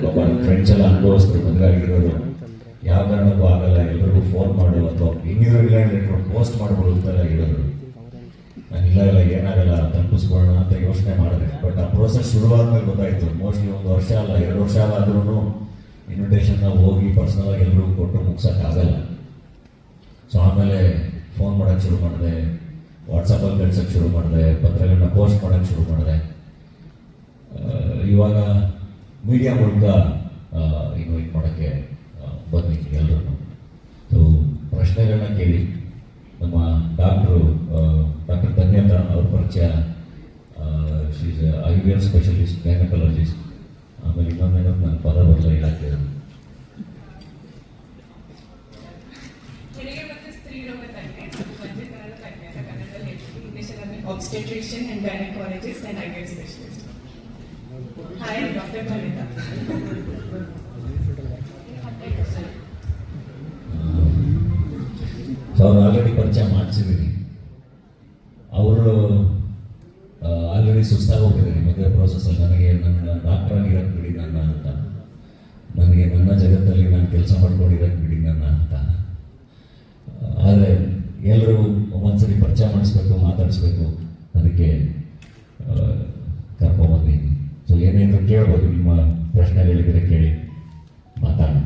Friends ಎಲ್ಲ ಅನುಭವಿಸ್ತಾರೆ, ಮದುವೆ ಆಗಿರೋದು ಯಾವ ಕಾರಣಕ್ಕೂ ಆಗಲ್ಲ ಎಲ್ಲರಿಗೂ ಫೋನ್ ಮಾಡು ಅಥವಾ ಇನ್ನೂ ಇಲ್ಲ ಲೆಟ್ರ್ ಪೋಸ್ಟ್ ಮಾಡ್ಬೋದು ಅಂತೆಲ್ಲ ಹೇಳಿದ್ರು. ನಾನು ಇಲ್ಲ ಇಲ್ಲ, ಏನಾಗಲ್ಲ ತಲುಪಿಸ್ಕೊಳ್ಳೋಣ ಅಂತ ಯೋಚನೆ ಮಾಡಿದೆ. ಬಟ್ ಆ ಪ್ರೋಸೆಸ್ ಶುರುವಾದ್ಮೇಲೆ ಗೊತ್ತಾಯ್ತು. ಮೋಸ್ಟ್ಲಿ ಒಂದು ವರ್ಷ ಅಲ್ಲ, ಎರಡು ವರ್ಷ ಆದ್ರೂ ಇನ್ವಿಟೇಷನ್ನ ಹೋಗಿ ಪರ್ಸನಲ್ ಆಗಿ ಎಲ್ರಿಗೂ ಕೊಟ್ಟು ಮುಗ್ಸೋಕ್ಕಾಗಲ್ಲ ಸೊ ಆಮೇಲೆ ಫೋನ್ ಮಾಡೋಕ್ಕೆ ಶುರು ಮಾಡಿದೆ. ವಾಟ್ಸಪ್ಪಲ್ಲಿ ಕಳ್ಸೋಕ್ಕೆ ಶುರು ಮಾಡಿದೆ. ಪತ್ರಗಳನ್ನ ಪೋಸ್ಟ್ ಮಾಡೋಕ್ಕೆ ಶುರು ಮಾಡಿದೆ. ಇವಾಗ ಮೀಡಿಯಾ ಮೂಲಕ ಇನ್ವೈಟ್ ಮಾಡೋಕ್ಕೆ ಬಂದಿದ್ದೀನಿ ಎಲ್ಲರೂ ಸೊ ಪ್ರಶ್ನೆಗಳನ್ನ ಕೇಳಿ, ನಮ್ಮ ಡಾಕ್ಟ್ರು ಡಾಕ್ಟರ್ ಧನ್ಯತ ಅವ್ರ ಪರಿಚಯ she's I V L specialist gynaecologist ಆಮೇಲೆ ಇನ್ನೊಂದೇನೋ ನನ್ನ ಪದ ಬರಲ್ಲ ಇಲಾಖೆ ಹೆರಿಗೆ ಅಂಡ್ ಸ್ತ್ರೀರೋಗ ಅಂಡ್ ವೈದ್ಯಕರಣ ತಜ್ಞೆ ಅವ್ರು ಆಲ್ರೆಡಿ ಪರಿಚಯ ಮಾಡಿಸಿದ್ದೀನಿ ಅವರು ಆಲ್ರೆಡಿ ಸುಸ್ತಾಗೋಗಿದ್ದಾರೆ ಮದುವೆ ಪ್ರೋಸೆಸ್ಸಲ್ಲಿ ನನಗೆ ನನ್ನ ಡಾಕ್ಟರ್ ಆಗಿರೋಕ್ಕೆ ಬಿಡಿ ನನ್ನ ಅಂತ. ನನಗೆ ನನ್ನ ಜಗತ್ತಲ್ಲಿ ನಾನು ಕೆಲಸ ಮಾಡ್ಕೊಂಡಿರೋಕ್ಕೆ ಬಿಡಿ ನನ್ನ ಅಂತ. ಆದರೆ ಎಲ್ಲರೂ ಒಂದ್ಸರಿ ಪರಿಚಯ ಮಾಡಿಸ್ಬೇಕು, ಮಾತಾಡಿಸ್ಬೇಕು, ಅದಕ್ಕೆ ಕೇಳ್ಬೋದು ನಿಮ್ಮ ಪ್ರಶ್ನೆಗಳಿದ್ರೆ ಕೇಳಿ ಮಾತಾಡೋಣ.